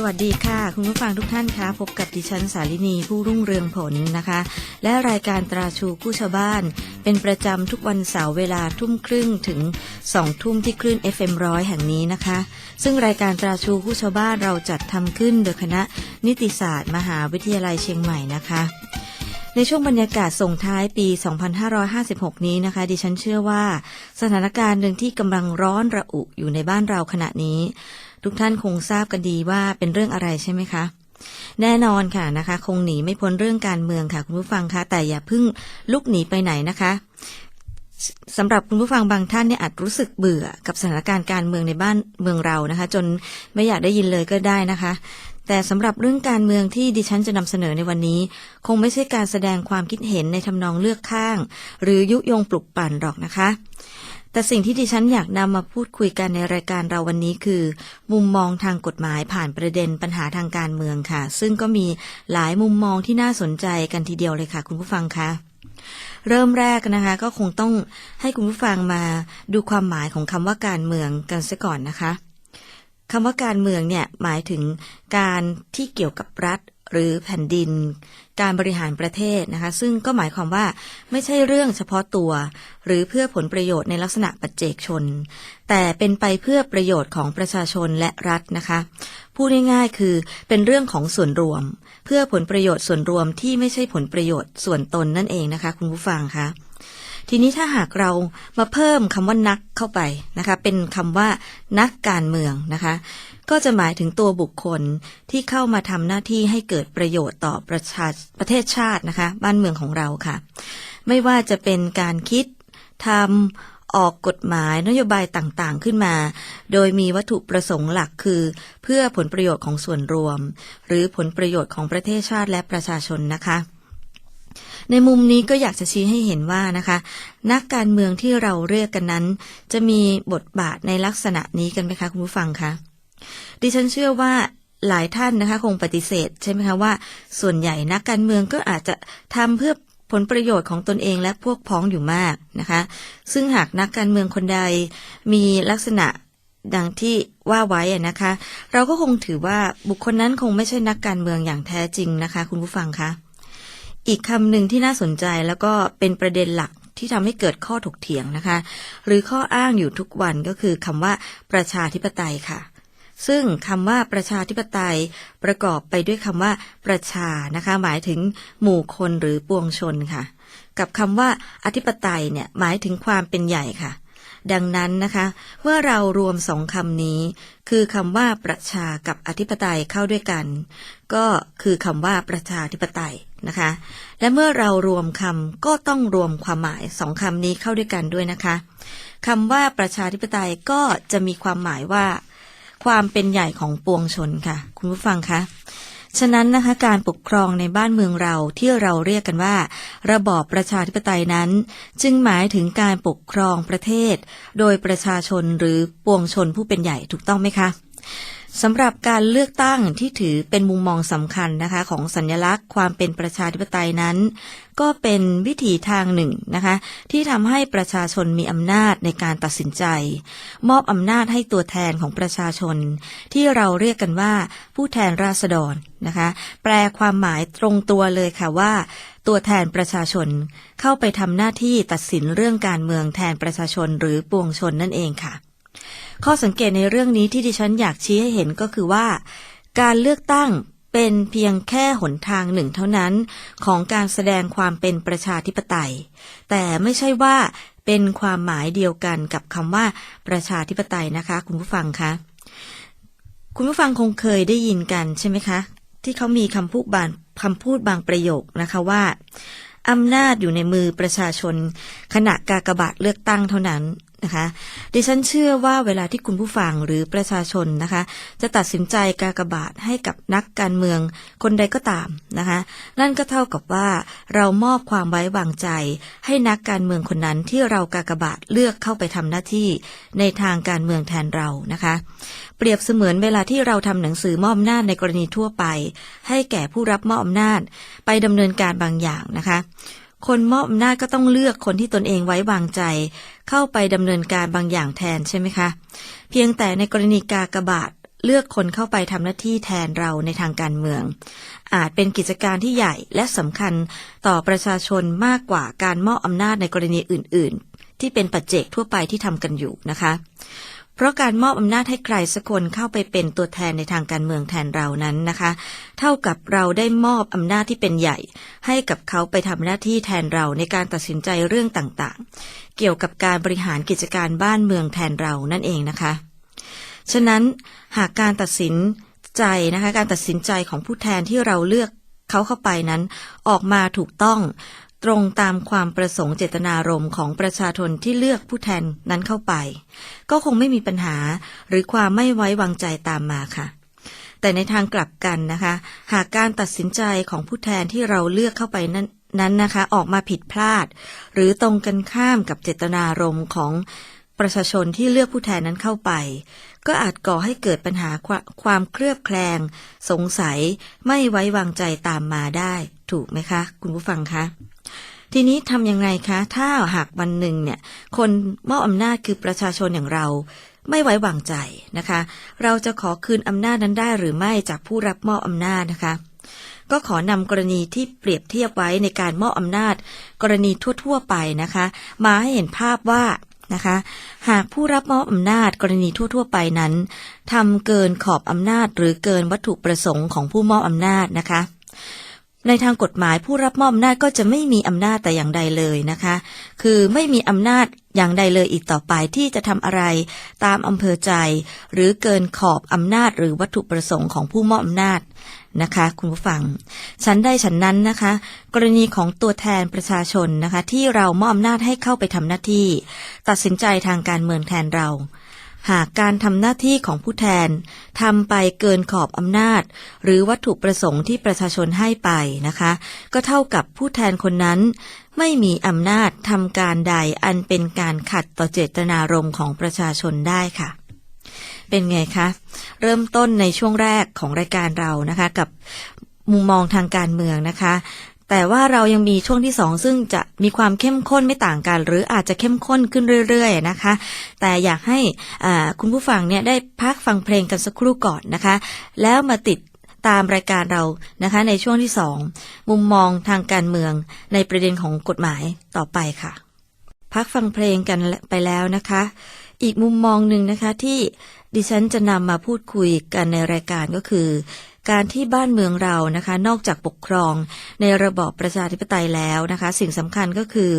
สวัสดีค่ะ คุณผู้ฟังทุกท่านคะพบกับดิฉันสาลินีผู้รุ่งเรืองผลนะคะ และรายการตราชูผู้ชาวบ้าน เป็นประจำทุกวันเสาร์เวลาทุ่มครึ่งถึงสองทุ่มที่คลื่น FM ร้อยแห่งนี้นะคะ ซึ่งรายการตราชูผู้ชาวบ้านเราจัดทำขึ้นโดยคณะนิติศาสตร์ มหาวิทยาลัยเชียงใหม่นะคะในช่วงบรรยากาศส่งท้ายปี 2556 นี้นะคะ ดิฉันเชื่อว่า สถานการณ์หนึ่งที่กำลังร้อนระอุอยู่ในบ้านเราขณะนี้ ทุกท่านคงทราบกันดีว่าเป็นเรื่องอะไรใช่ไหมคะ แน่นอนค่ะนะคะ คงหนีไม่พ้นเรื่องการเมืองค่ะ คุณผู้ฟังคะแต่อย่าเพิ่งลุกหนีไปไหนนะคะสสำหรับคุณผู้ฟังบางท่านเนี่ยอาจรู้สึกเบื่อกับสถานการณ์การเมืองในบ้านเมืองเรานะคะ จนไม่อยากได้ยินเลยก็ได้นะคะ แต่สำหรับเรื่องการเมืองที่ดิฉันจะนำเสนอในวันนี้ คงไม่ใช่การแสดงความคิดเห็นในทำนองเลือกข้าง หรือยุยงปลุกปั่นหรอกนะคะ แต่สิ่งที่ดิฉันอยากนำมาพูดคุยกันในรายการเราวันนี้คือ มุมมองทางกฎหมายผ่านประเด็นปัญหาทางการเมืองค่ะ ซึ่งก็มีหลายมุมมองที่น่าสนใจกันทีเดียวเลยค่ะ คุณผู้ฟังคะเริ่มแรกนะคะ ก็คงต้องให้คุณผู้ฟังมาดูความหมายของคำว่าการเมืองกันซะก่อนนะคะคำว่าการเมืองเนี่ยหมายถึงการที่เกี่ยวกับรัฐ หรือแผ่นดิน การบริหารประเทศนะคะ ซึ่งก็หมายความว่าไม่ใช่เรื่องเฉพาะตัว หรือเพื่อผลประโยชน์ในลักษณะปัจเจกชน แต่เป็นไปเพื่อประโยชน์ของประชาชนและรัฐนะคะ พูดง่ายๆคือเป็นเรื่องของส่วนรวม เพื่อผลประโยชน์ส่วนรวมที่ไม่ใช่ผลประโยชน์ส่วนตนนั่นเองนะคะ คุณผู้ฟังคะ ทีนี้ถ้าหากเรามาเพิ่มคำว่านักเข้าไปนะคะ เป็นคำว่านักการเมืองนะคะ ก็จะหมายถึงตัวบุคคลที่เข้ามาทำหน้าที่ให้เกิดประโยชน์ต่อประชาประเทศชาตินะคะ บ้านเมืองของเราค่ะ ไม่ว่าจะเป็นการคิดทำออกกฎหมายนโยบายต่างๆขึ้นมา โดยมีวัตถุประสงค์หลักคือ เพื่อผลประโยชน์ของส่วนรวม หรือผลประโยชน์ของประเทศชาติและประชาชนนะคะ ในมุมนี้ก็อยากจะชี้ให้เห็นว่านะคะ นักการเมืองที่เราเรียกกันนั้น จะมีบทบาทในลักษณะนี้กันไหมคะคุณผู้ฟังคะดิฉันเชื่อว่าหลายท่านนะคะ คงปฏิเสธใช่ไหมคะว่า ส่วนใหญ่นักการเมืองก็อาจจะทำเพื่อผลประโยชน์ของตนเองและพวกพ้องอยู่มากนะคะ ซึ่งหากนักการเมืองคนใดมีลักษณะดังที่ว่าไว้นะคะ เราก็คงถือว่าบุคคลนั้นคงไม่ใช่นักการเมืองอย่างแท้จริงนะคะ คุณผู้ฟังคะ อีกคำหนึ่งที่น่าสนใจแล้วก็เป็นประเด็นหลักที่ทำให้เกิดข้อถกเถียงนะคะ หรือข้ออ้างอยู่ทุกวันก็คือคำว่าประชาธิปไตยค่ะ ซึ่งคำว่าประชาธิปไตยประกอบไปด้วยคำว่าประชานะคะ หมายถึงหมู่คนหรือปวงชนค่ะ กับคำว่าอธิปไตยเนี่ยหมายถึงความเป็นใหญ่ค่ะ ดังนั้นนะคะ เมื่อเรารวมสองคำนี้ คือคำว่าประชากับอธิปไตยเข้าด้วยกัน ก็คือคำว่าประชาธิปไตยนะคะ และเมื่อเรารวมคำก็ต้องรวมความหมายสองคำนี้เข้าด้วยกันด้วยนะคะคำว่าประชาธิปไตยก็จะมีความหมายว่า ความเป็นใหญ่ของปวงชนค่ะ คุณผู้ฟังคะ ฉะนั้นนะคะการปกครองในบ้านเมืองเราที่เราเรียกกันว่า ระบอบประชาธิปไตยนั้น จึงหมายถึงการปกครองประเทศ โดยประชาชนหรือปวงชนผู้เป็นใหญ่ถูกต้องไหมคะ สำหรับการเลือกตั้งที่ถือเป็นมุมมองสำคัญนะคะ ของสัญลักษณ์ความเป็นประชาธิปไตยนั้น ก็เป็นวิถีทางหนึ่งนะคะ ที่ทำให้ประชาชนมีอำนาจในการตัดสินใจ มอบอำนาจให้ตัวแทนของประชาชน ที่เราเรียกกันว่า ผู้แทนราษฎรนะคะ แปลความหมายตรงตัวเลยค่ะว่า ตัวแทนประชาชนเข้าไปทำหน้าที่ตัดสินเรื่องการเมืองแทนประชาชนหรือปวงชนนั่นเองค่ะ ข้อสังเกตในเรื่องนี้ที่ดิฉันอยากชี้ให้เห็นก็คือว่า การเลือกตั้งเป็นเพียงแค่หนทางหนึ่งเท่านั้น ของการแสดงความเป็นประชาธิปไตย แต่ไม่ใช่ว่าเป็นความหมายเดียวกันกับคำว่าประชาธิปไตยนะคะ คุณผู้ฟังคะคุณผู้ฟังคงเคยได้ยินกันใช่ไหมคะ ที่เขามีคำพูดบางคำพูดบางประโยคนะคะว่าอำนาจอยู่ในมือประชาชน ขณะกากบาทเลือกตั้งเท่านั้น นะคะดิฉันเชื่อว่าเวลาที่คุณผู้ฟังหรือประชาชนนะคะ จะตัดสินใจกากบาทให้กับนักการเมืองคนใดก็ตามนะคะ นั่นก็เท่ากับว่าเรามอบความไว้วางใจ ให้นักการเมืองคนนั้นที่เรากากบาทเลือกเข้าไปทำหน้าที่ในทางการเมืองแทนเรานะคะ เปรียบเสมือนเวลาที่เราทำหนังสือมอบอำนาจในกรณีทั่วไป ให้แก่ผู้รับมอบอำนาจไปดำเนินการบางอย่างนะคะ คนมอบอำนาจก็ต้องเลือกคนที่ตนเองไว้วางใจ เข้าไปดำเนินการบางอย่างแทนใช่ไหมคะ เพียงแต่ในกรณีกากบาทเลือกคนเข้าไปทำหน้าที่แทนเราในทางการเมือง อาจเป็นกิจการที่ใหญ่และสำคัญต่อประชาชนมากกว่าการมอบอำนาจในกรณีอื่น ๆ ที่เป็นปัจเจกทั่วไปที่ทำกันอยู่นะคะ เพราะการมอบอำนาจให้ใครสักคนเข้าไปเป็นตัวแทนในทางการเมืองแทนเรานั้นนะคะ เท่ากับเราได้มอบอำนาจที่เป็นใหญ่ ให้กับเขาไปทำหน้าที่แทนเราในการตัดสินใจเรื่องต่างๆ เกี่ยวกับการบริหารกิจการบ้านเมืองแทนเรานั่นเองนะคะ ฉะนั้นหากการตัดสินใจนะคะการตัดสินใจของผู้แทนที่เราเลือกเขาเข้าไปนั้น ออกมาถูกต้อง ตรงตามความประสงค์เจตนารมณ์ของประชาชนที่เลือกผู้แทนนั้นเข้าไป ก็คงไม่มีปัญหาหรือความไม่ไว้วางใจตามมาค่ะ แต่ในทางกลับกันนะคะ หากการตัดสินใจของผู้แทนที่เราเลือกเข้าไปนั้นนั้นนะคะออกมาผิดพลาด หรือตรงกันข้ามกับเจตนารมณ์ของประชาชนที่เลือกผู้แทนนั้นเข้าไป ก็อาจก่อให้เกิดปัญหาควความเคลือบแคลง สงสัยไม่ไว้วางใจตามมาได้ ถูกไหมคะ คุณผู้ฟังคะ ทีนี้ทำยังไงคะ ถ้าหากวันหนึ่งเนี่ย คนมอบอำนาจคือประชาชนอย่างเราไม่ไว้วางใจนะคะ เราจะขอคืนอำนาจนั้นได้หรือไม่จากผู้รับมอบอำนาจนะคะ ก็ขอนำกรณีที่เปรียบเทียบไว้ในการมอบอำนาจ กรณีทั่ว ๆ ไปนะคะ มาให้เห็นภาพว่านะคะ หากผู้รับมอบอำนาจกรณีทั่ว ๆ ไปนั้นทำเกินขอบอำนาจหรือเกินวัตถุประสงค์ของผู้มอบอำนาจนะคะ ในทางกฎหมายผู้รับมอบอำนาจก็จะไม่มีอำนาจแต่อย่างใดเลยนะคะ คือไม่มีอำนาจอย่างใดเลยอีกต่อไปที่จะทำอะไร ตามอำเภอใจ หรือเกินขอบอำนาจหรือวัตถุประสงค์ของผู้มอบอำนาจนะคะคุณผู้ฟังฉันได้ฉันนั้นนะคะ กรณีของตัวแทนประชาชนนะคะ ที่เรามอบอำนาจให้เข้าไปทำหน้าที่ ตัดสินใจทางการเมืองแทนเรา หากการทำหน้าที่ของผู้แทนทำไปเกินขอบอำนาจ หรือวัตถุประสงค์ที่ประชาชนให้ไปนะคะ ก็เท่ากับผู้แทนคนนั้นไม่มีอำนาจทำการใดอันเป็นการขัดต่อเจตนารมณ์ของประชาชนได้ค่ะ เป็นไงคะ เริ่มต้นในช่วงแรกของรายการเรานะคะ กับมุมมองทางการเมืองนะคะ แต่ว่าเรายังมีช่วงที่สองซึ่งจะมีความเข้มข้นไม่ต่างกัน หรืออาจจะเข้มข้นขึ้นเรื่อยๆนะคะ แต่อยากให้คุณผู้ฟังเนี่ยได้พักฟังเพลงกันสักครู่ก่อนนะคะ แล้วมาติดตามรายการเรานะคะในช่วงที่สองมุมมองทางการเมืองในประเด็นของกฎหมายต่อไปค่ะ พักฟังเพลงกันไปแล้วนะคะ อีกมุมมองหนึ่งนะคะที่ดิฉันจะนำมาพูดคุยกันในรายการก็คือ การที่บ้านเมืองเรานะคะ นอกจากปกครองในระบอบประชาธิปไตยแล้วนะคะ สิ่งสำคัญก็คือ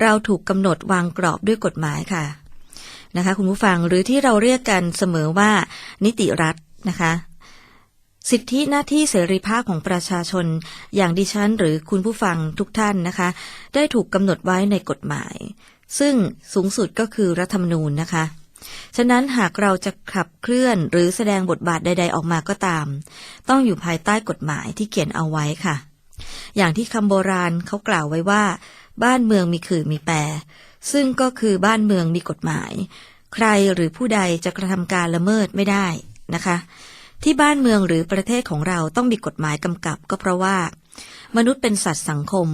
เราถูกกำหนดวางกรอบด้วยกฎหมายค่ะนะคะคุณผู้ฟังหรือที่เราเรียกกันเสมอว่า นิติรัฐนะคะ สิทธิหน้าที่เสรีภาพของประชาชน อย่างดิฉันหรือคุณผู้ฟังทุกท่านนะคะ ได้ถูกกำหนดไว้ในกฎหมาย ซึ่งสูงสุดก็คือรัฐธรรมนูญนะคะ ฉะนั้นหากเราจะขับเคลื่อนหรือแสดงบทบาทใด ๆ ออกมาก็ตาม ต้องอยู่ภายใต้กฎหมายที่เขียนเอาไว้ค่ะ อย่างที่คำโบราณเขากล่าวไว้ว่า บ้านเมืองมีขื่อมีแปร ซึ่งก็คือบ้านเมืองมีกฎหมาย ใครหรือผู้ใดจะกระทำการละเมิดไม่ได้นะคะ ที่บ้านเมืองหรือประเทศของเราต้องมีกฎหมายกำกับ ก็เพราะว่า มนุษย์เป็นสัตว์สังคม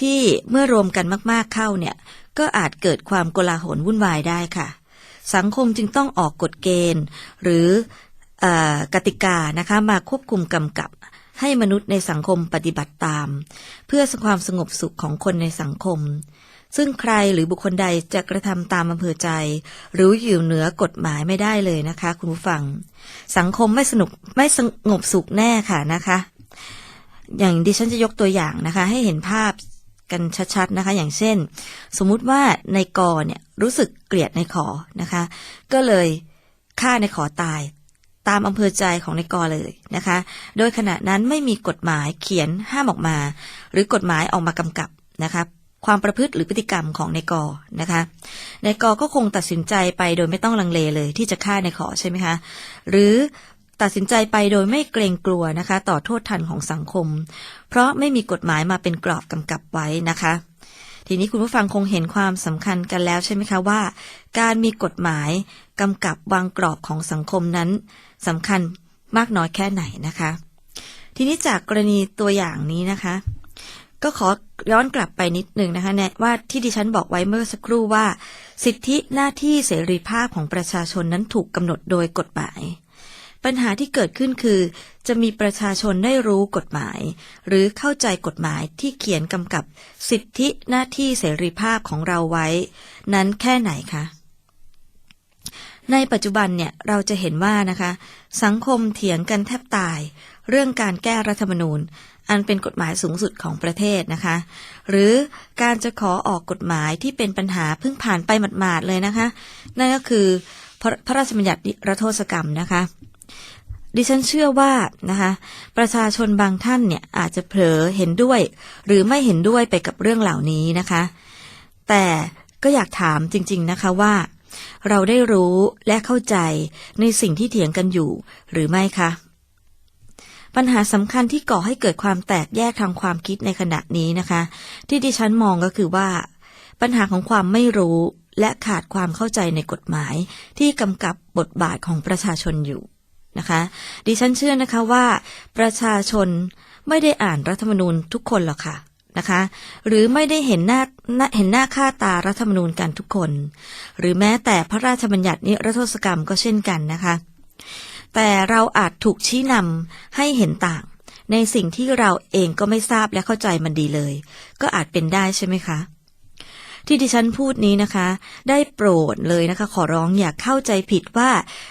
ที่เมื่อรวมกันมาก ๆเข้าเนี่ย ก็อาจเกิดความโกลาหลวุ่นวายได้ค่ะ สังคมจึงต้องออกกฎเกณฑ์ หรืออกติกานะคะมาควบคุมกำกับ ให้มนุษย์ในสังคมปฏิบัติตาม เพื่อความสงบสุขของคนในสังคม ซึ่งใครหรือบุคคลใดจะกระทำตามอำเภอใจ หรืออยู่เหนือกฎหมายไม่ได้เลยนะคะ คุณผู้ฟัง สังคมไม่สนุกไม่สงบสุขแน่ค่ะนะคะ อย่างดิฉันจะยกตัวอย่างนะคะ ให้เห็นภาพ กันชัดๆนะคะ อย่างเช่น สมมุติว่าในกอเนี่ยรู้สึกเกลียดในขอนะคะ ก็เลยฆ่าในขอตาย ตามอำเภอใจของในกอเลยนะคะ โดยขณะนั้นไม่มีกฎหมายเขียนห้ามออกมา หรือกฎหมายออกมากำกับนะคะความประพฤติหรือพฤติกรรมของในกอนะคะในกอก็คงตัดสินใจไปโดยไม่ต้องลังเลเลยที่จะฆ่าในขอใช่ไหมคะ หรือ ตัดสินใจไปโดยไม่เกรงกลัวนะคะ ต่อโทษทันของสังคม เพราะไม่มีกฎหมายมาเป็นกรอบกำกับไว้นะคะ ทีนี้คุณผู้ฟังคงเห็นความสำคัญกันแล้วใช่ไหมคะว่า การมีกฎหมายกำกับวางกรอบของสังคมนั้นสำคัญมากน้อยแค่ไหนนะคะ ทีนี้จากกรณีตัวอย่างนี้นะคะ ก็ขอย้อนกลับไปนิดหนึ่งนะคะแนะว่าที่ดิฉันบอกไว้เมื่อสักครู่ว่า สิทธิหน้าที่เสรีภาพของประชาชนนั้นถูกกำหนดโดยกฎหมาย ปัญหาที่เกิดขึ้นคือ จะมีประชาชนได้รู้กฎหมาย หรือเข้าใจกฎหมายที่เขียนกำกับสิทธิหน้าที่เสรีภาพของเราไว้ นั้นแค่ไหนคะ ในปัจจุบันเนี่ยเราจะเห็นว่านะคะ สังคมเถียงกันแทบตาย เรื่องการแก้รัฐธรรมนูญ อันเป็นกฎหมายสูงสุดของประเทศนะคะ หรือการจะขอออกกฎหมายที่เป็นปัญหาเพิ่งผ่านไปหมาดๆเลยนะคะ นั่นก็คือพระพระราชบัญญัตินิรัฐโทษกรรมนะคะ ดิฉันเชื่อว่านะคะประชาชนบางท่านเนี่ยอาจจะเผลอเห็นด้วย หรือไม่เห็นด้วยไปกับเรื่องเหล่านี้นะคะ แต่ก็อยากถามจริง ๆนะคะว่า เราได้รู้และเข้าใจในสิ่งที่เถียงกันอยู่หรือไม่คะปัญหาสำคัญที่ก่อให้เกิดความแตกแยกทางความคิดในขณะนี้นะคะ ที่ดิฉันมองก็คือว่า ปัญหาของความไม่รู้และขาดความเข้าใจในกฎหมายที่กำกับบทบาทของประชาชนอยู่ นะคะ ดิฉันเชื่อนะคะว่าประชาชนไม่ได้อ่านรัฐธรรมนูญทุกคนหรอกค่ะนะคะ หรือไม่ได้เห็นหน้าเห็นหน้าค่าตารัฐธรรมนูญกันทุกคน หรือแม้แต่พระราชบัญญัตินิรโทษกรรมก็เช่นกันนะคะ แต่เราอาจถูกชี้นำให้เห็นต่าง ในสิ่งที่เราเองก็ไม่ทราบและเข้าใจมันดีเลย ก็อาจเป็นได้ใช่ไหมคะ ที่ดิฉันพูดนี้นะคะ ได้โปรดเลยนะคะ ขอร้องอย่าเข้าใจผิดว่า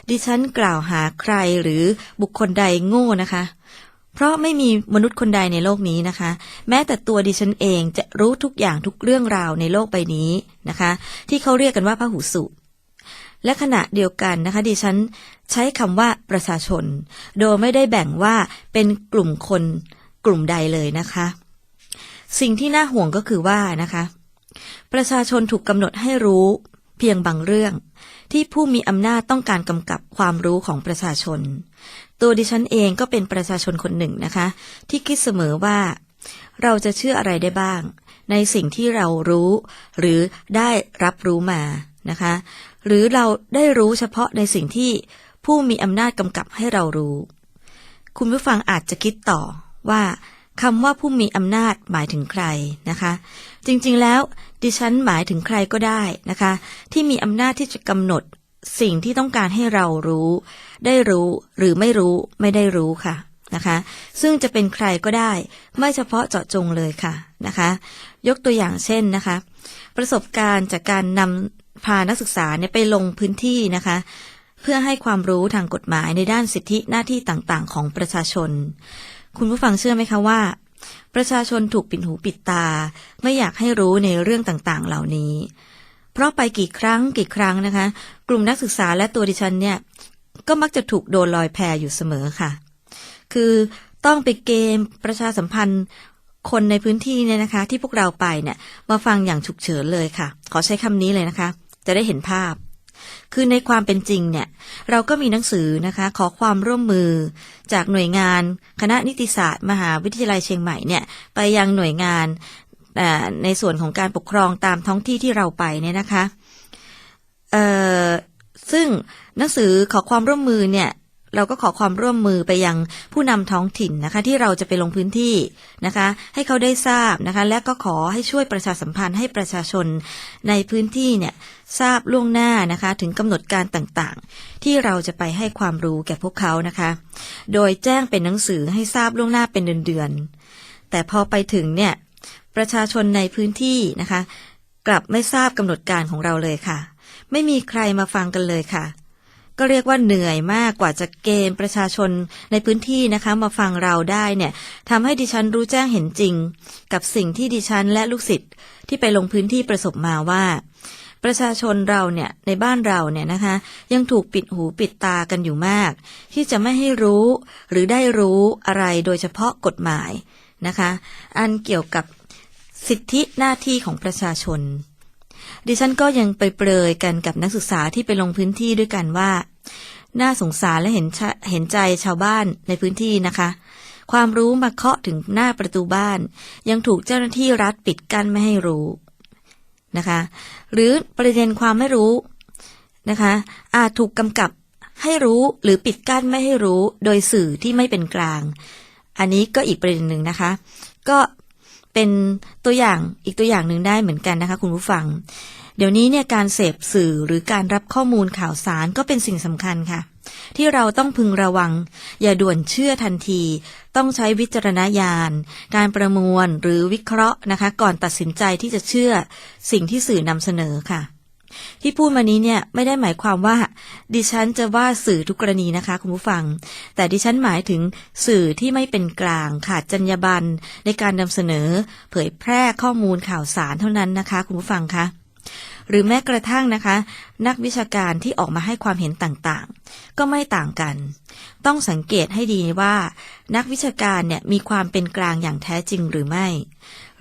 ดิฉันกล่าวหาใครหรือบุคคลใดโง่นะคะ เพราะไม่มีมนุษย์คนใดในโลกนี้นะคะ แม้แต่ตัวดิฉันเองจะรู้ทุกอย่างทุกเรื่องราวในโลกใบนี้นะคะ ที่เขาเรียกกันว่าพระหูสูตรและขณะเดียวกันนะคะดิฉันใช้คำว่าประชาชน โดยไม่ได้แบ่งว่าเป็นกลุ่มคนกลุ่มใดเลยนะคะ สิ่งที่น่าห่วงก็คือว่านะคะ ประชาชนถูกกำหนดให้รู้ เพียงบางเรื่อง ที่ผู้มีอำนาจต้องการกำกับความรู้ของประชาชน ตัวดิฉันเองก็เป็นประชาชนคนหนึ่งนะคะ ที่คิดเสมอว่า เราจะเชื่ออะไรได้บ้าง ในสิ่งที่เรารู้ หรือได้รับรู้มานะคะ หรือเราได้รู้เฉพาะในสิ่งที่ผู้มีอำนาจกำกับให้เรารู้ คุณผู้ฟังอาจจะคิดต่อว่า คำว่าผู้มีอำนาจหมายถึงใครนะคะ จริงๆแล้วดิฉันหมายถึงใครก็ได้นะคะ ที่มีอำนาจที่จะกำหนดสิ่งที่ต้องการให้เรารู้ ได้รู้หรือไม่รู้ไม่ได้รู้ค่ะนะคะ ซึ่งจะเป็นใครก็ได้ ไม่เฉพาะเจาะจงเลยค่ะนะคะ ยกตัวอย่างเช่นนะคะ ประสบการณ์จากการนำพานักศึกษาเนี่ยไปลงพื้นที่นะคะเพื่อให้ความรู้ทางกฎหมายในด้านสิทธิหน้าที่ต่างๆ ของประชาชน คุณผู้ฟังเชื่อไหมคะว่า ประชาชนถูกปิดหูปิดตา ไม่อยากให้รู้ในเรื่องต่างๆ เหล่านี้ เพราะไปกี่ครั้งกี่ครั้งนะคะ กลุ่มนักศึกษาและตัวดิฉันเนี่ย ก็มักจะถูกโดนลอยแพอยู่เสมอค่ะ คือต้องไปเกมประชาสัมพันธ์คนในพื้นที่เนี่ยนะคะ ที่พวกเราไปเนี่ยมาฟังอย่างฉุกเฉินเลยค่ะ ขอใช้คำนี้เลยนะคะ จะได้เห็นภาพ คือในความเป็นจริงเนี่ย เราก็มีหนังสือนะคะ ขอความร่วมมือ จากหน่วยงานคณะนิติศาสตร์ มหาวิทยาลัยเชียงใหม่เนี่ย ไปยังหน่วยงานในส่วนของการปกครองตามท้องที่ที่เราไปเนี่ยนะคะซึ่งหนังสือขอความร่วมมือเนี่ย เราก็ขอความร่วมมือไปยังผู้นำท้องถิ่นนะคะ ที่เราจะไปลงพื้นที่นะคะ ให้เขาได้ทราบนะคะ และก็ขอให้ช่วยประชาสัมพันธ์ให้ประชาชนในพื้นที่เนี่ยทราบล่วงหน้านะคะ ถึงกำหนดการต่างๆ ที่เราจะไปให้ความรู้แก่พวกเขานะคะ โดยแจ้งเป็นหนังสือให้ทราบล่วงหน้าเป็นเดือนๆแต่พอไปถึงเนี่ยประชาชนในพื้นที่นะคะ กลับไม่ทราบกำหนดการของเราเลยค่ะ ไม่มีใครมาฟังกันเลยค่ะ ก็เรียกว่าเหนื่อยมากกว่าจะเกณฑ์ประชาชนในพื้นที่นะคะมาฟังเราได้เนี่ยทำให้ดิฉันรู้แจ้งเห็นจริง กับสิ่งที่ดิฉันและลูกศิษย์ที่ไปลงพื้นที่ประสบมาว่า ประชาชนเราเนี่ยในบ้านเราเนี่ยนะคะ ยังถูกปิดหูปิดตากันอยู่มาก ที่จะไม่ให้รู้หรือได้รู้อะไรโดยเฉพาะกฎหมายนะคะ อันเกี่ยวกับสิทธิหน้าที่ของประชาชน ดิฉันก็ยังไปเปรยกันกับนักศึกษาที่ไปลงพื้นที่ด้วยกันว่า น่าสงสารและเห็นเห็นใจชาวบ้านในพื้นที่นะคะ ความรู้มาเคาะถึงหน้าประตูบ้าน ยังถูกเจ้าหน้าที่รัฐปิดกั้นไม่ให้รู้นะคะ หรือประเด็นความไม่รู้นะคะ อาจถูกกำกับให้รู้หรือปิดกั้นไม่ให้รู้โดยสื่อที่ไม่เป็นกลาง อันนี้ก็อีกประเด็นหนึ่งนะคะ ก็ เป็นตัวอย่างอีกตัวอย่างหนึ่งได้เหมือนกันนะคะ คุณผู้ฟัง เดี๋ยวนี้เนี่ยการเสพสื่อหรือการรับข้อมูลข่าวสารก็เป็นสิ่งสำคัญค่ะ ที่เราต้องพึงระวัง อย่าด่วนเชื่อทันที ต้องใช้วิจารณญาณ การประมวลหรือวิเคราะห์นะคะ ก่อนตัดสินใจที่จะเชื่อสิ่งที่สื่อนำเสนอค่ะ ที่พูดมานี้เนี่ยไม่ได้หมายความว่า ดิฉันจะว่าสื่อทุกกรณีนะคะคุณผู้ฟัง แต่ดิฉันหมายถึงสื่อที่ไม่เป็นกลางขาดจรรยาบรรณในการนำเสนอ เผยแพร่ข้อมูลข่าวสารเท่านั้นนะคะ คุณผู้ฟังคะหรือแม้กระทั่งนะคะ นักวิชาการที่ออกมาให้ความเห็นต่างๆ ก็ไม่ต่างกัน ต้องสังเกตให้ดีว่า นักวิชาการเนี่ยมีความเป็นกลางอย่างแท้จริงหรือไม่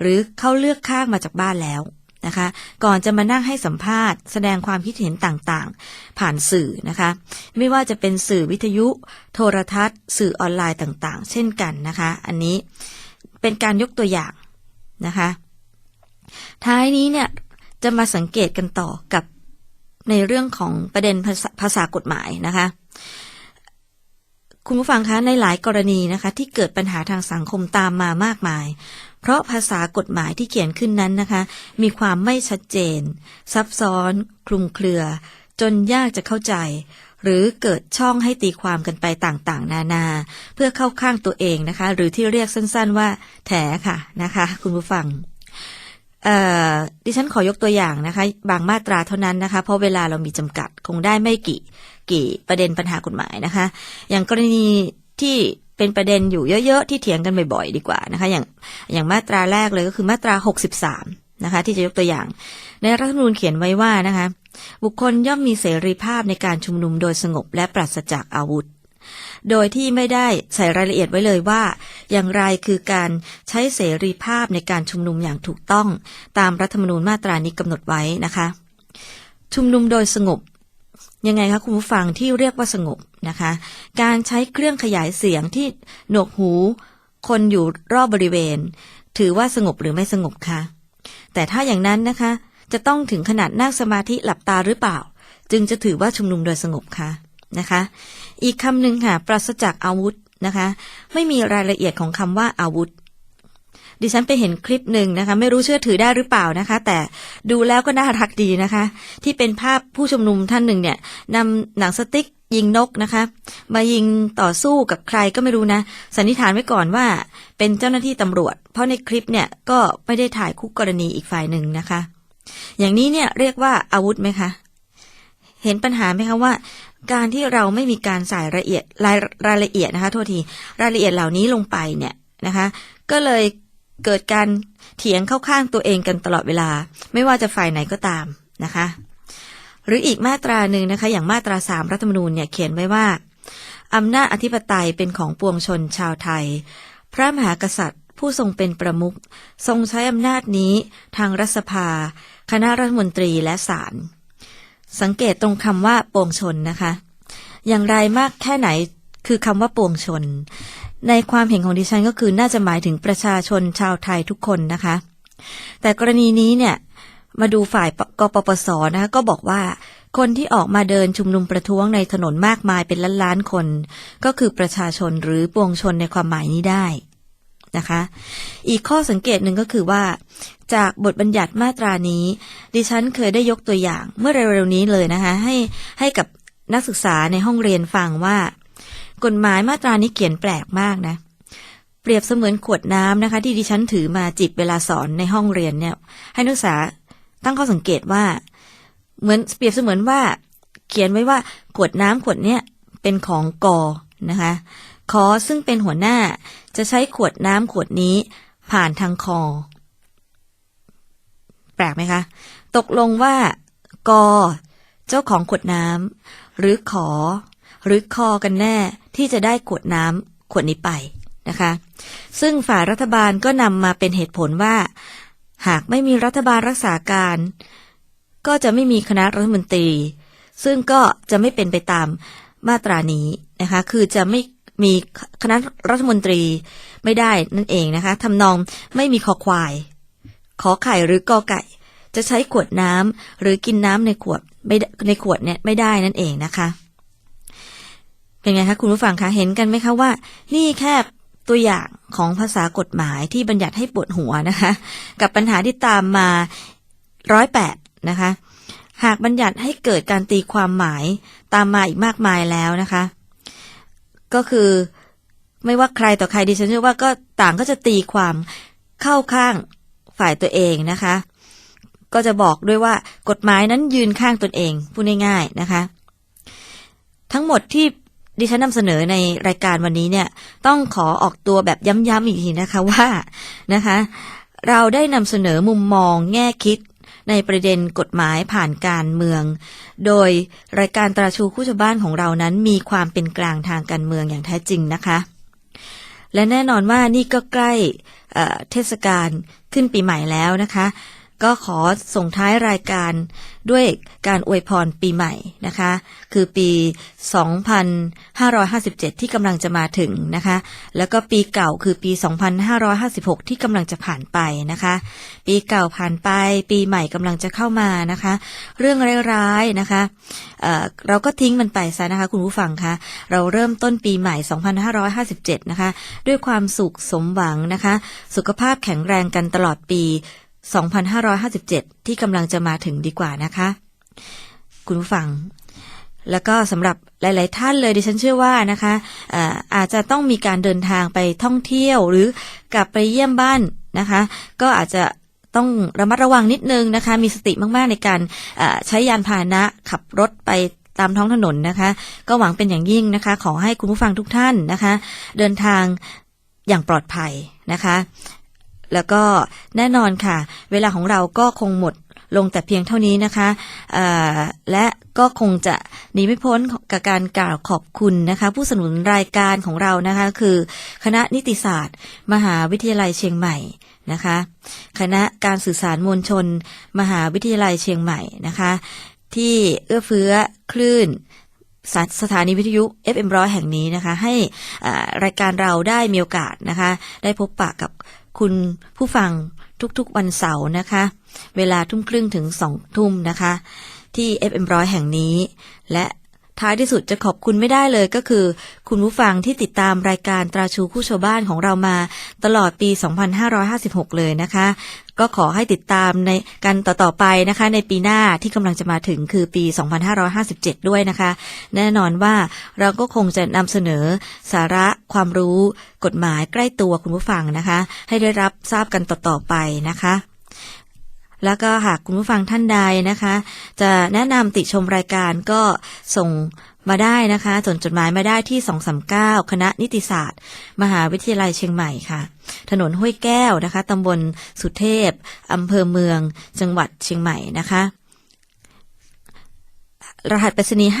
หรือเขาเลือกข้างมาจากบ้านแล้ว นะคะ ก่อนจะมานั่งให้สัมภาษณ์ แสดงความคิดเห็นต่างๆ ผ่านสื่อนะคะ ไม่ว่าจะเป็นสื่อวิทยุ โทรทัศน์ สื่อออนไลน์ต่างๆ เช่นกันนะคะ อันนี้เป็นการยกตัวอย่างนะคะ ท้ายนี้เนี่ยจะมาสังเกตกันต่อกับในเรื่องของประเด็นภาษาภาษากฎหมายนะคะ คุณผู้ฟังคะในหลายกรณีนะคะ ที่เกิดปัญหาทางสังคมตามมามากมาย เพราะภาษากฎหมายที่เขียนขึ้นนั้นนะคะ มีความไม่ชัดเจน ซับซ้อน คลุมเครือ จนยากจะเข้าใจ หรือเกิดช่องให้ตีความกันไปต่างๆ นานา เพื่อเข้าข้างตัวเองนะคะ หรือที่เรียกสั้นๆว่า แถค่ะนะคะ คุณผู้ฟังดิฉันขอยกตัวอย่างนะคะ บางมาตราเท่านั้นนะคะ เพราะเวลาเรามีจำกัดคงได้ไม่กี่ กี่ประเด็นปัญหากฎหมายนะคะ อย่างกรณีที่เป็นประเด็นอยู่เยอะ ๆ ที่เถียงกันบ่อยๆดีกว่านะคะ อย่างอย่างมาตราแรกเลยก็คือมาตรา 63 นะคะ ที่จะยกตัวอย่าง ในรัฐธรรมนูญเขียนไว้ว่านะคะ บุคคลย่อมมีเสรีภาพในการชุมนุมโดยสงบและปราศจากอาวุธ โดยที่ไม่ได้ใส่รายละเอียดไว้เลยว่า อย่างไรคือการใช้เสรีภาพในการชุมนุมอย่างถูกต้อง ตามรัฐธรรมนูญมาตรานี้กำหนดไว้นะคะ ชุมนุมโดยสงบ ยังไงคะคุณผู้ฟังที่เรียกว่าสงบนะคะ การใช้เครื่องขยายเสียงที่หนวกหู คนอยู่รอบบริเวณ ถือว่าสงบหรือไม่สงบคะแต่ถ้าอย่างนั้นนะคะ จะต้องถึงขนาดนั่งสมาธิหลับตาหรือเปล่า จึงจะถือว่าชุมนุมโดยสงบคะนะคะ อีกคำหนึ่งค่ะปราศจากอาวุธนะคะ ไม่มีรายละเอียดของคำว่าอาวุธ ดิฉันไปเห็นคลิปหนึ่งนะคะ ไม่รู้เชื่อถือได้หรือเปล่านะคะ แต่ดูแล้วก็น่ารักดีนะคะ ที่เป็นภาพผู้ชุมนุมท่านหนึ่งเนี่ยนำหนังสติ๊กยิงนกนะคะ มายิงต่อสู้กับใครก็ไม่รู้นะ สันนิษฐานไว้ก่อนว่า เป็นเจ้าหน้าที่ตำรวจ เพราะในคลิปเนี่ยก็ไม่ได้ถ่ายคู่กรณีอีกฝ่ายหนึ่งนะคะ อย่างนี้เนี่ยเรียกว่าอาวุธไหมคะ เห็นปัญหาไหมคะว่าการที่เราไม่มีการใส่ละเอียดรายรายละเอียดนะคะโทษทีรายละเอียดเหล่านี้ลงไปเนี่ยนะคะ ก็เลย เกิดการเถียงเข้าข้างตัวเองกันตลอดเวลา ไม่ว่าจะฝ่ายไหนก็ตามนะคะ หรืออีกมาตราหนึ่งนะคะ อย่างมาตราสามรัฐธรรมนูญเนี่ยเขียนไว้ว่าอำนาจอธิปไตยเป็นของปวงชนชาวไทย พระมหากษัตริย์ผู้ทรงเป็นประมุขทรงใช้อำนาจนี้ทางรัฐสภา คณะรัฐมนตรีและศาลสังเกตตรงคำว่าปวงชนนะคะ อย่างไรมากแค่ไหนคือคำว่าปวงชน ในความเห็นของดิฉันก็คือน่าจะหมายถึงประชาชนชาวไทยทุกคนนะคะ แต่กรณีนี้เนี่ยมาดูฝ่ายกปปสนะคะก็บอกว่า คนที่ออกมาเดินชุมนุมประท้วงในถนนมากมายเป็นล้านล้านคน ก็คือประชาชนหรือปวงชนในความหมายนี้ได้นะคะ อีกข้อสังเกตหนึ่งก็คือว่า จากบทบัญญัติมาตรานี้ ดิฉันเคยได้ยกตัวอย่างเมื่อเร็วๆนี้เลยนะคะ ให้ให้กับนักศึกษาในห้องเรียนฟังว่า กฎหมายมาตรานี้เขียนแปลกมากนะ เปรียบเสมือนขวดน้ำนะคะ ที่ดิฉันถือมาจิบเวลาสอนในห้องเรียนเนี่ย ให้นักศึกษาตั้งข้อสังเกตว่า เหมือนเปรียบเสมือนว่า เขียนไว้ว่าขวดน้ำขวดเนี้ยเป็นของกอนะคะขอซึ่งเป็นหัวหน้าจะใช้ขวดน้ำขวดนี้ผ่านทางคอ แปลกไหมคะ ตกลงว่ากอเจ้าของขวดน้ำหรือขอ หรือคอกันแน่ที่จะได้ขวดน้ำขวดนี้ไปนะคะ ซึ่งฝ่ายรัฐบาลก็นำมาเป็นเหตุผลว่า หากไม่มีรัฐบาลรักษาการ ก็จะไม่มีคณะรัฐมนตรี ซึ่งก็จะไม่เป็นไปตามมาตรานี้นะคะ คือจะไม่มีคณะรัฐมนตรีไม่ได้นั่นเองนะคะทำนองไม่มีคอควาย ขอไข่หรือกอไก่ จะใช้ขวดน้ำหรือกินน้ำในขวดไม่ในขวดเนี่ยไม่ได้นั่นเองนะคะ เป็นไงคะคุณผู้ฟังคะเห็นกันไหมคะว่า นี่แค่ตัวอย่างของภาษากฎหมายที่บัญญัติให้ปวดหัวนะคะ กับปัญหาที่ตามมาร้อยแปดนะคะ หากบัญญัติให้เกิดการตีความหมายตามมาอีกมากมายแล้วนะคะ ก็คือไม่ว่าใครต่อใครดิฉันเชื่อว่าก็ต่างก็จะตีความเข้าข้างฝ่ายตัวเองนะคะ ก็จะบอกด้วยว่ากฎหมายนั้นยืนข้างตนเองพูดง่ายๆนะคะ ทั้งหมดที่ ดิฉันนำเสนอในรายการวันนี้เนี่ย ต้องขอออกตัวแบบย้ำๆอีกทีนะคะว่านะคะ เราได้นำเสนอมุมมองแง่คิดในประเด็นกฎหมายผ่านการเมือง โดยรายการตราชูคู่ชาวบ้านของเรานั้นมีความเป็นกลางทางการเมืองอย่างแท้จริงนะคะ และแน่นอนว่านี่ก็ใกล้เอ่อเทศกาลขึ้นปีใหม่แล้วนะคะ ก็ขอส่งท้ายรายการด้วยการอวยพรปีใหม่นะคะ คือปี 2557 ที่กำลังจะมาถึงนะคะ แล้วก็ปีเก่าคือปี 2556 ที่กำลังจะผ่านไปนะคะ ปีเก่าผ่านไป ปีใหม่กำลังจะเข้ามานะคะ เรื่องร้ายๆนะคะเเราก็ทิ้งมันไปซะนะคะ คุณผู้ฟังคะเราเริ่มต้นปีใหม่ 2557 นะคะ ด้วยความสุขสมหวังนะคะ สุขภาพแข็งแรงกันตลอดปี 2557 ที่กำลังจะมาถึงดีกว่านะคะ คุณผู้ฟัง แล้วก็สำหรับหลาย ๆ ท่านเลยดิฉันเชื่อว่านะคะอาอาจจะต้องมีการเดินทางไปท่องเที่ยวหรือกลับไปเยี่ยมบ้านนะคะ ก็อาจจะต้องระมัดระวังนิดนึงนะคะ มีสติมาก ๆ ในการใช้ยานพาหนะขับรถไปตามท้องถนนนะคะ ก็หวังเป็นอย่างยิ่งนะคะ ขอให้คุณผู้ฟังทุกท่านนะคะ เดินทางอย่างปลอดภัยนะคะ แล้วก็แน่นอนค่ะ เวลาของเราก็คงหมดลงแต่เพียงเท่านี้นะคะและก็คงจะหนีไม่พ้นกับการกล่าวขอบคุณนะคะ ผู้สนับสนุนรายการของเรานะคะคือ คณะนิติศาสตร์ มหาวิทยาลัยเชียงใหม่นะคะ คณะการสื่อสารมวลชน มหาวิทยาลัยเชียงใหม่นะคะ ที่เอื้อเฟื้อคลื่นสถสถานีวิทยุ FM ร้อยแห่งนี้นะคะ ให้รายการเราได้มีโอกาสนะคะ ได้พบปะกับ คุณผู้ฟังทุกๆวันเสาร์นะคะ เวลาทุ่มครึ่งถึงสองทุ่มนะคะ ที่ FM ร้อยแห่งนี้ และท้ายที่สุดจะขอบคุณไม่ได้เลยก็คือ คุณผู้ฟังที่ติดตามรายการตราชูคู่ชาวบ้านของเรามาตลอดปี 2556 เลยนะคะ ก็ขอให้ติดตามในกันต่อๆไปนะคะ ในปีหน้าที่กำลังจะมาถึงคือปี 2557 ด้วยนะคะ แน่นอนว่าเราก็คงจะนำเสนอสาระความรู้กฎหมายใกล้ตัวคุณผู้ฟังนะคะ ให้ได้รับทราบกันต่อๆไปนะคะแล้วก็หากคุณผู้ฟังท่านใดนะคะ จะแนะนำติชมรายการก็ส่ง มาได้นะคะส่งจดหมายมาได้ที่ 239 คณะนิติศาสตร์ มหาวิทยาลัยเชียงใหม่ค่ะ ถนนห้วยแก้วนะคะตำบลสุเทพอำเภอเมือง จังหวัดเชียงใหม่นะคะ รหัสไปรษณีย์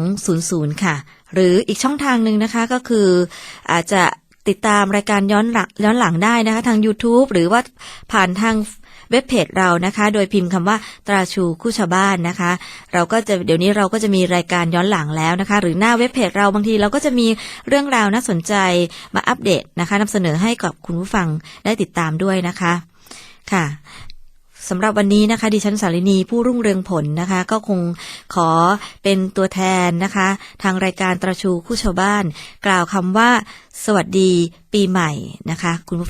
50200 ค่ะ หรืออีกช่องทางหนึ่งนะคะก็คืออาจจะติดตามรายการย้อนหลังย้อนหลังได้นะคะ ทาง YouTube หรือว่าผ่านทาง เว็บเพจเรานะคะ โดยพิมพ์คำว่าตราชูคู่ชาวบ้านนะคะ เราก็จะเดี๋ยวนี้เราก็จะมีรายการย้อนหลังแล้วนะคะ หรือหน้าเว็บเพจเราบางทีเราก็จะมีเรื่องราวน่าสนใจมาอัปเดตนะคะนำเสนอให้กับคุณผู้ฟังได้ติดตามด้วยนะคะค่ะสำหรับวันนี้นะคะ ดิฉันสารินีผู้รุ่งเรืองผลนะคะ ก็คงขอเป็นตัวแทนนะคะ ทางรายการตราชูคู่ชาวบ้าน กล่าวคำว่า สวัสดีปีใหม่นะคะ คุณผู้